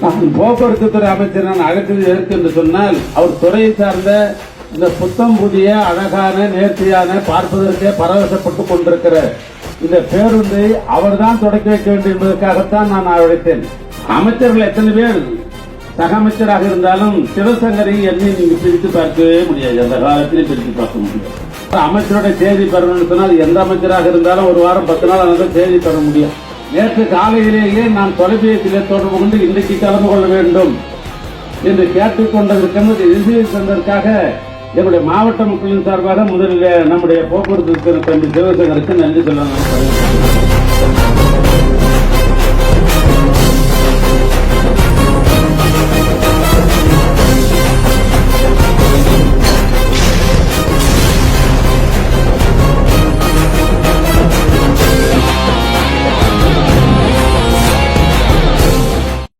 நான் போக்குவரத்து துறை அமைச்சர் நான் அழைத்தது எதற்கு என்று சொன்னால் அவர் துறையை சார்ந்த இந்த புத்தம் புதிய அழகான நேர்த்தியான பார்ப்பதற்கே பரவசப்பட்டு கொண்டிருக்கிற இந்த பேருந்தை அவர்தான் தொடக்கி வைக்க வேண்டும் என்பதற்காகத்தான் நான் அழைத்தேன். அமைச்சர்கள் எத்தனை பேர்? சக அமைச்சராக இருந்தாலும் சிவசங்கரை என்னை நீங்க பிரித்து பார்க்கவே முடியாது. அந்த காலத்திலே பிரித்து பார்க்க முடியாது. அமைச்சரோட செய்தி பெறணும்னு சொன்னால் எந்த அமைச்சராக இருந்தாலும் ஒரு வாரம் பத்து நாள் அந்த செய்தி பெற முடியும் நேற்று காலையிலேயே நான் தொலைபேசியில் தொடர்பு கொண்டு இன்றைக்கு கலந்து கொள்ள வேண்டும் என்று கேட்டுக்கொண்டதற்கு ரிசீவ் என்னுடைய மாவட்ட மக்களின் சார்பாக முதலில் நம்முடைய போக்குவரத்து தம்பி சிவசங்கருக்கு நன்றி சொல்ல நான்